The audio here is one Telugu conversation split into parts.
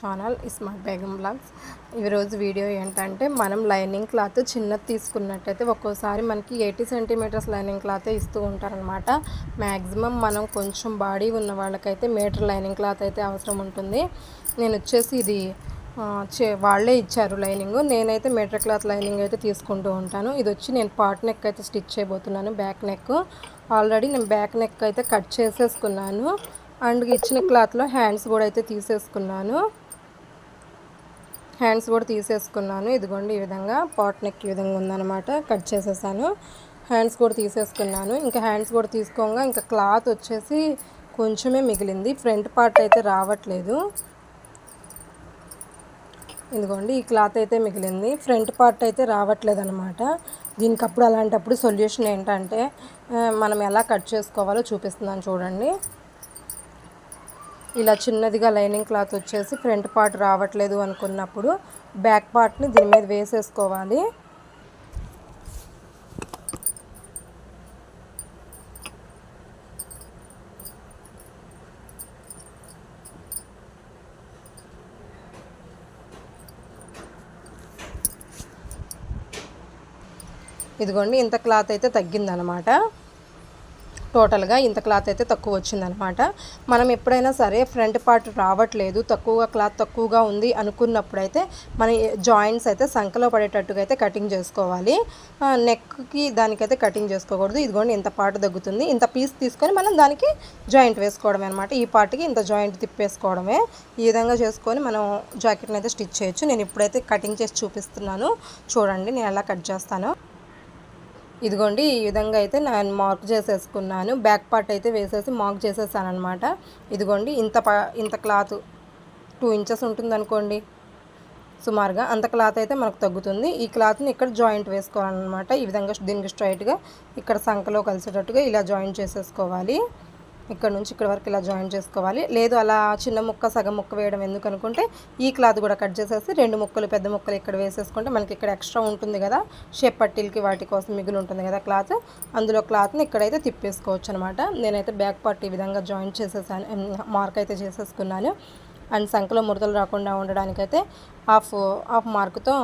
ఛానల్ స్మార్ట్ బేగం బ్లాగ్స్ ఈరోజు వీడియో ఏంటంటే మనం లైనింగ్ క్లాత్ చిన్నది తీసుకున్నట్టయితే ఒక్కోసారి మనకి ఎయిటీ సెంటీమీటర్స్ లైనింగ్ క్లాతే ఇస్తూ ఉంటారనమాట మ్యాక్సిమం మనం కొంచెం బాడీ ఉన్న వాళ్ళకైతే మీటర్ లైనింగ్ క్లాత్ అయితే అవసరం ఉంటుంది. నేను వచ్చేసి ఇది చే వాళ్ళే ఇచ్చారు లైనింగ్. నేనైతే మీటర్ క్లాత్ లైనింగ్ అయితే తీసుకుంటూ ఉంటాను. ఇది వచ్చి నేను పాట్ నెక్ అయితే స్టిచ్ చేయబోతున్నాను బ్యాక్ నెక్. ఆల్రెడీ నేను బ్యాక్ నెక్ అయితే కట్ చేసేసుకున్నాను. అండ్ ఇచ్చిన క్లాత్లో హ్యాండ్స్ కూడా అయితే తీసేసుకున్నాను. హ్యాండ్స్ కూడా తీసేసుకున్నాను. ఇదిగోండి ఈ విధంగా పాట్ నెక్ ఈ విధంగా ఉందన్నమాట. కట్ చేసేసాను. హ్యాండ్స్ కూడా తీసేసుకున్నాను. ఇంకా హ్యాండ్స్ కూడా తీసుకోగా ఇంకా క్లాత్ వచ్చేసి కొంచెమే మిగిలింది. ఫ్రంట్ పార్ట్ అయితే రావట్లేదు. ఇదిగోండి ఈ క్లాత్ అయితే మిగిలింది. ఫ్రంట్ పార్ట్ అయితే రావట్లేదు అనమాట దీనికి అప్పుడు అలాంటప్పుడు సొల్యూషన్ ఏంటంటే మనం ఎలా కట్ చేసుకోవాలో చూపిస్తున్నాను చూడండి. ఇలా చిన్నదిగా లైనింగ్ క్లాత్ వచ్చేసి ఫ్రంట్ పార్ట్ రావట్లేదు అనుకున్నప్పుడు బ్యాక్ పార్ట్ని దీని మీద వేసేసుకోవాలి. ఇదిగోండి ఇంత క్లాత్ అయితే తగ్గిందనమాట. టోటల్గా ఇంత క్లాత్ అయితే తక్కువ వచ్చిందనమాట. మనం ఎప్పుడైనా సరే ఫ్రంట్ పార్ట్ రావట్లేదు తక్కువగా క్లాత్ తక్కువగా ఉంది అనుకున్నప్పుడైతే మన జాయింట్స్ అయితే సంఖలో పడేటట్టుగా అయితే కటింగ్ చేసుకోవాలి. నెక్కి దానికైతే కటింగ్ చేసుకోకూడదు. ఇదిగోండి ఇంత పార్ట్ తగ్గుతుంది ఇంత పీస్ తీసుకొని మనం దానికి జాయింట్ వేసుకోవడమే అనమాట. ఈ పార్ట్కి ఇంత జాయింట్ తిప్పేసుకోవడమే. ఈ విధంగా చేసుకొని మనం జాకెట్ని అయితే స్టిచ్ చేయొచ్చు. నేను ఇప్పుడైతే కటింగ్ చేసి చూపిస్తున్నాను. చూడండి నేను ఎలా కట్ చేస్తాను. ఇదిగోండి ఈ విధంగా అయితే నేను మార్క్ చేసేసుకున్నాను. బ్యాక్ పార్ట్ అయితే వేసేసి మార్క్ చేసేసాను అనమాట ఇదిగోండి ఇంత ప ఇంత క్లాత్ టూ ఇంచెస్ ఉంటుందనుకోండి సుమారుగా అంత క్లాత్ అయితే మనకు తగ్గుతుంది. ఈ క్లాత్ని ఇక్కడ జాయింట్ వేసుకోవాలన్నమాట. ఈ విధంగా దీనికి స్ట్రైట్గా ఇక్కడ సంఖలో కలిసేటట్టుగా ఇలా జాయింట్ చేసేసుకోవాలి. ఇక్కడ నుంచి ఇక్కడ వరకు ఇలా జాయిన్ చేసుకోవాలి. లేదు అలా చిన్న ముక్క సగం ముక్క వేయడం ఎందుకు అనుకుంటే ఈ క్లాత్ కూడా కట్ చేసేసి రెండు ముక్కలు పెద్ద ముక్కలు ఇక్కడ వేసేసుకుంటే మనకి ఇక్కడ ఎక్స్ట్రా ఉంటుంది కదా షేప్ పట్టీలకి వాటి కోసం మిగులు ఉంటుంది కదా క్లాత్. అందులో క్లాత్ని ఇక్కడైతే తిప్పేసుకోవచ్చు అనమాట నేనైతే బ్యాక్ పార్ట్ ఈ విధంగా జాయిన్ చేసేసాను మార్క్ అయితే చేసేసుకున్నాను. అండ్ సంఖలో ముడతలు రాకుండా ఉండడానికైతే హాఫ్ హాఫ్ మార్కుతో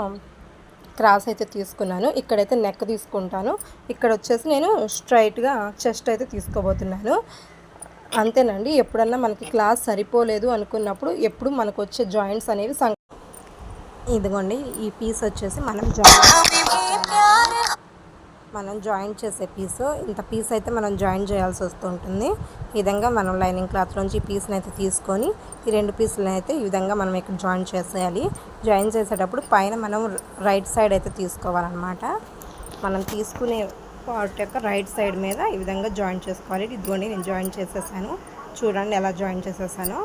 క్రాస్ అయితే తీసుకున్నాను. ఇక్కడైతే నెక్ తీసుకుంటాను. ఇక్కడ వచ్చేసి నేను స్ట్రైట్గా చెస్ట్ అయితే తీసుకోబోతున్నాను. అంతేనండి. ఎప్పుడన్నా మనకి క్లాస్ సరిపోలేదు అనుకున్నప్పుడు ఎప్పుడు మనకు వచ్చే జాయింట్స్ అనేవి సం ఇదిగోండి ఈ పీస్ వచ్చేసి మనం జాయింట్ మనం జాయింట్ చేసే పీసు. ఇంత పీస్ అయితే మనం జాయిన్ చేయాల్సి వస్తుంటుంది. ఈ విధంగా మనం లైనింగ్ క్లాత్ నుంచి ఈ పీస్ని అయితే తీసుకొని ఈ రెండు పీసులను అయితే ఈ విధంగా మనం ఇక్కడ జాయిన్ చేసేయాలి. జాయిన్ చేసేటప్పుడు పైన మనం రైట్ సైడ్ అయితే తీసుకోవాలన్నమాట. మనం తీసుకునే పార్ట్ యొక్క రైట్ సైడ్ మీద ఈ విధంగా జాయిన్ చేసుకోవాలి. ఇదిగోండి నేను జాయిన్ చేసేసాను. చూడండి ఎలా జాయిన్ చేసేసాను.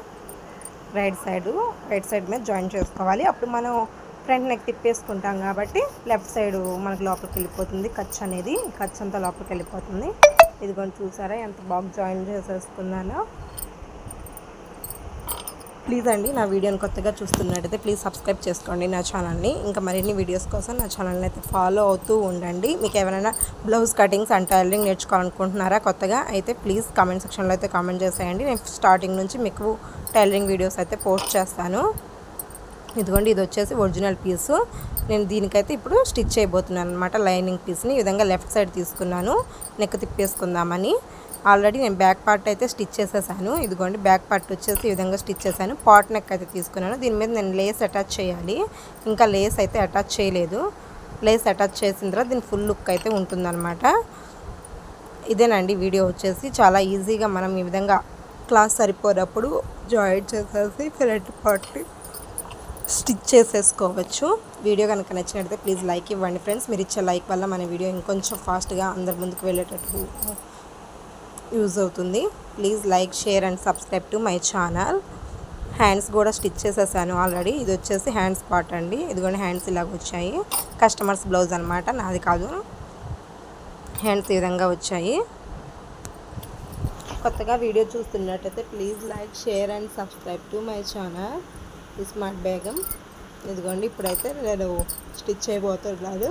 రైట్ సైడ్ రైట్ సైడ్ మీద జాయిన్ చేసుకోవాలి. అప్పుడు మనం ఫ్రంట్ నెక్ తిప్పేసుకుంటాం కాబట్టి లెఫ్ట్ సైడ్ మనకు లోపలికి వెళ్ళిపోతుంది. ఖర్చు అనేది ఖర్చు అంతా లోపలికి వెళ్ళిపోతుంది. ఇదిగోండి చూసారా ఎంత బాగా జాయిన్ చేసేసుకున్నానో. ప్లీజ్ అండి నా వీడియోని కొత్తగా చూస్తున్నట్టయితే ప్లీజ్ సబ్స్క్రైబ్ చేసుకోండి నా ఛానల్ని. ఇంకా మరిన్ని వీడియోస్ కోసం నా ఛానల్ని అయితే ఫాలో అవుతూ ఉండండి. మీకు ఎవరైనా బ్లౌజ్ కటింగ్స్ అండ్ టైలరింగ్ నేర్చుకోవాలనుకుంటున్నారా కొత్తగా అయితే ప్లీజ్ కామెంట్ సెక్షన్లో అయితే కామెంట్ చేసేయండి. నేను స్టార్టింగ్ నుంచి మీకు టైలరింగ్ వీడియోస్ అయితే పోస్ట్ చేస్తాను. ఇదిగోండి ఇది వచ్చేసి ఒరిజినల్ పీసు. నేను దీనికైతే ఇప్పుడు స్టిచ్ చేయబోతున్నాను అనమాట లైనింగ్ పీస్ని. ఈ విధంగా లెఫ్ట్ సైడ్ తీసుకున్నాను నెక్ తిప్పేసుకుందామని. ఆల్రెడీ నేను బ్యాక్ పార్ట్ అయితే స్టిచ్ చేసేసాను. ఇదిగోండి బ్యాక్ పార్ట్ వచ్చేసి ఈ విధంగా స్టిచ్ చేశాను. పాట్ నెక్ అయితే తీసుకున్నాను. దీని మీద నేను లేస్ అటాచ్ చేయాలి. ఇంకా లేస్ అయితే అటాచ్ చేయలేదు. లేస్ అటాచ్ చేసిన తర్వాత దీని ఫుల్ లుక్ అయితే ఉంటుందన్నమాట. ఇదేనండి వీడియో వచ్చేసి. చాలా ఈజీగా మనం ఈ విధంగా క్లాస్ సరిపోనప్పుడు జాయిన్ చేసేసి ఫ్రంట్ పార్ట్ స్టిచ్ చేసేసుకోవచ్చు. వీడియో కనుక నచ్చినట్లయితే ప్లీజ్ లైక్ ఇవ్వండి ఫ్రెండ్స్. మీరు ఇచ్చే లైక్ వల్ల మన వీడియో ఇంకొంచెం ఫాస్ట్గా అందరి ముందుకు వెళ్ళేటట్టు యూజ్ అవుతుంది. Please like share and subscribe to my channel. Hands కూడా స్టిచ్ చేసేసాను ఆల్రెడీ. ఇది వచ్చేసి హ్యాండ్స్ పార్ట్ అండి. ఇదిగోండి హ్యాండ్స్ ఇలాగ వచ్చాయి. కస్టమర్స్ బ్లౌజ్ అనమాట నాది కాదు. హ్యాండ్స్ ఈ విధంగా వచ్చాయి. కొత్తగా వీడియో చూస్తున్నట్టయితే please like share and subscribe to my channel. Smart Begum ఇదిగోండి ఇప్పుడైతే నేను స్టిచ్ చేయబోతున్నాను